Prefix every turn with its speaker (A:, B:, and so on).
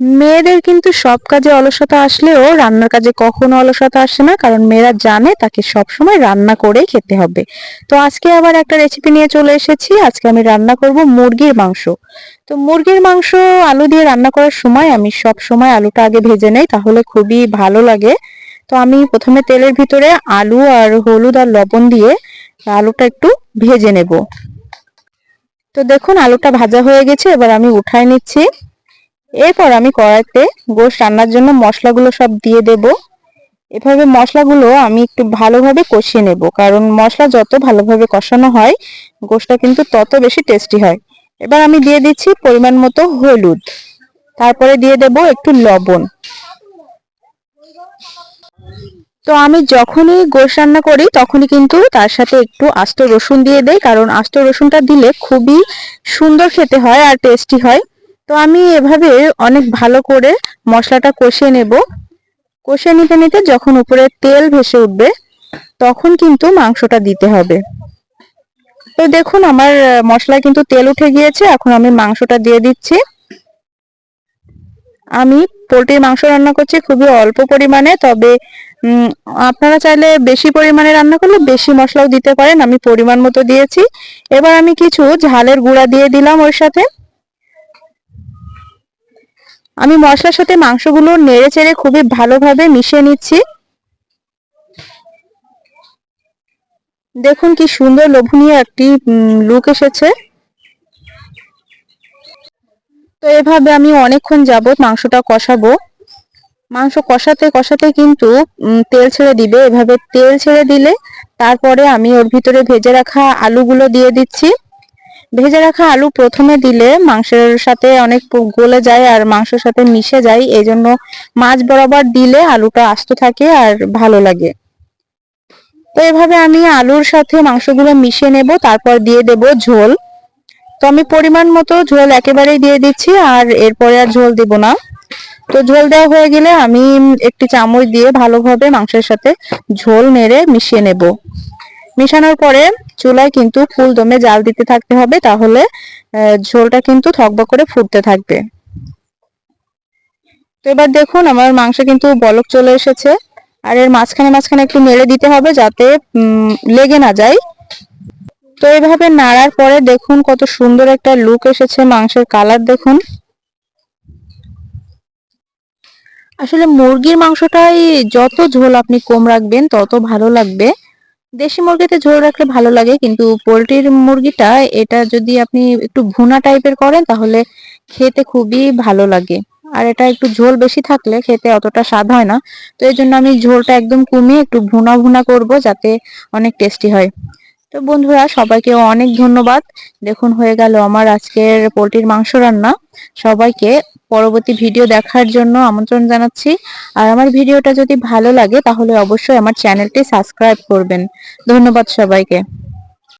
A: মেয়েদের কিন্তু সব কাজে অলসতা আসলেও রান্নার কাজে কখনো অলসতা আসে না, কারণ মেয়েরা জানে তাকে সব সময় রান্না করেই খেতে হবে। তো আজকে আবার একটা রেসিপি নিয়ে চলে এসেছি। আজকে আমি রান্না করব মুরগির মাংস। তো মুরগির মাংস আলু দিয়ে রান্না করার সময় আমি সব সময় আলুটা আগে ভেজে নেই, তাহলে খুবই ভালো লাগে। তো আমি প্রথমে তেলের ভিতরে আলু আর হলুদ আর লবণ দিয়ে আলুটা একটু ভেজে নেব। তো দেখুন, আলুটা ভাজা হয়ে গেছে। এবার আমি উঠাই নিচ্ছি। এরপর আমি কড়াইতে গোশ রান্নার জন্য মশলাগুলো সব দিয়ে দেব। এভাবে মশলাগুলো আমি একটু ভালোভাবে কষিয়ে নেব, কারণ মশলা যত ভালোভাবে কষানো হয়, গোশটা কিন্তু তত বেশি টেস্টি হয়। এবার আমি দিয়ে দিচ্ছি পরিমাণ মতো হলুদ। তারপরে দিয়ে দেব একটু লবণ। তো আমি যখনই গোশ রান্না করি, তখনই কিন্তু তার সাথে একটু আস্ত রসুন দিয়ে দেই, কারণ আস্ত রসুনটা দিলে খুবই সুন্দর খেতে হয় আর টেস্টি হয়। তো আমি এভাবে অনেক ভালো করে মশলাটা কষিয়ে নেব। কষিয়ে নিতে নিতে যখন উপরে তেল ভেসে উঠবে, তখন কিন্তু মাংসটা দিতে হবে। তো দেখুন, আমার মশলা কিন্তু তেল উঠে গিয়েছে, এখন আমি মাংসটা দিয়ে দিচ্ছি। আমি পোলট্রির মাংস রান্না করছি খুবই অল্প পরিমাণে, তবে আপনারা চাইলে বেশি পরিমাণে রান্না করলে বেশি মশলাও দিতে পারেন, আমি পরিমাণ মতো দিয়েছি। এবার আমি কিছু ঝালের গুঁড়া দিয়ে দিলাম ওর সাথে। আমি মশলার সাথে মাংসগুলো নেড়ে চেড়ে খুবই ভালোভাবে মিশিয়ে নিচ্ছি। দেখুন কি সুন্দর লোভনীয় একটি লুক এসেছে। তো এভাবে আমি অনেকক্ষণ যাবত মাংসটা কষাবো। মাংস কষাতে কষাতে কিন্তু তেল ছেড়ে দিবে। এভাবে তেল ছেড়ে দিলে তারপরে আমি ওর ভিতরে ভেজে রাখা আলুগুলো দিয়ে দিচ্ছি। ভেজে রাখা আলু প্রথমে দিলে মাংসের সাথে অনেক গলে যায় আর মাংসের সাথে মিশে যায়। এই জন্য মাছ বরাবর দিলে আলুটা আস্ত থাকে আর ভালো লাগে। তো এভাবে আমি আলুর সাথে মাংসগুলো মিশিয়ে নেব, তারপর দিয়ে দেব ঝোল। তো আমি পরিমাণ মতো ঝোল একেবারেই দিয়ে দিচ্ছি আর এরপরে আর ঝোল দিব না। তো ঝোল দেওয়া হয়ে গেলে আমি একটি চামচ দিয়ে ভালোভাবে মাংসের সাথে ঝোল নেড়ে মিশিয়ে নেব। মিশানোর পরে চুলায় কিন্তু ফুল দমে জাল দিতে থাকতে হবে, তাহলে ঝোলটা কিন্তু থকবক করে ফুটতে থাকবে। তো এবার দেখুন, আমার মাংস কিন্তু বলক চলে এসেছে। আর এর মাঝখানে মাঝখানে একটু নেড়ে দিতে হবে যাতে লেগে না যায়। তো এইভাবে নাড়ার পরে দেখুন কত সুন্দর একটা লুক এসেছে মাংসের কালার দেখুন। আসলে মুরগির মাংসটাই যত ঝোল আপনি কম রাখবেন, তত ভালো লাগবে। দেশি মুরগিতে ঝোল রাখলে ভালো লাগে, কিন্তু পোলট্রির মুরগিটা, এটা যদি আপনি একটু ভুনা টাইপের করেন, তাহলে খেতে খুবই ভালো লাগে। আর এটা একটু ঝোল বেশি থাকলে খেতে অতটা স্বাদ হয় না। তো এই জন্য আমি ঝোলটা একদম কমিয়ে একটু ভুনা ভুনা করব, যাতে অনেক টেস্টি হয়। তো বন্ধুরা, সবাইকে অনেক ধন্যবাদ। দেখুন, হয়ে গেল আমার আজকের পোলট্রির মাংস রান্না। সবাইকে পরবর্তী ভিডিও দেখার জন্য আমন্ত্রণ জানাচ্ছি। আর আমার ভিডিওটা যদি ভালো লাগে, তাহলে অবশ্যই আমার চ্যানেলটি সাবস্ক্রাইব করবেন। ধন্যবাদ সবাইকে।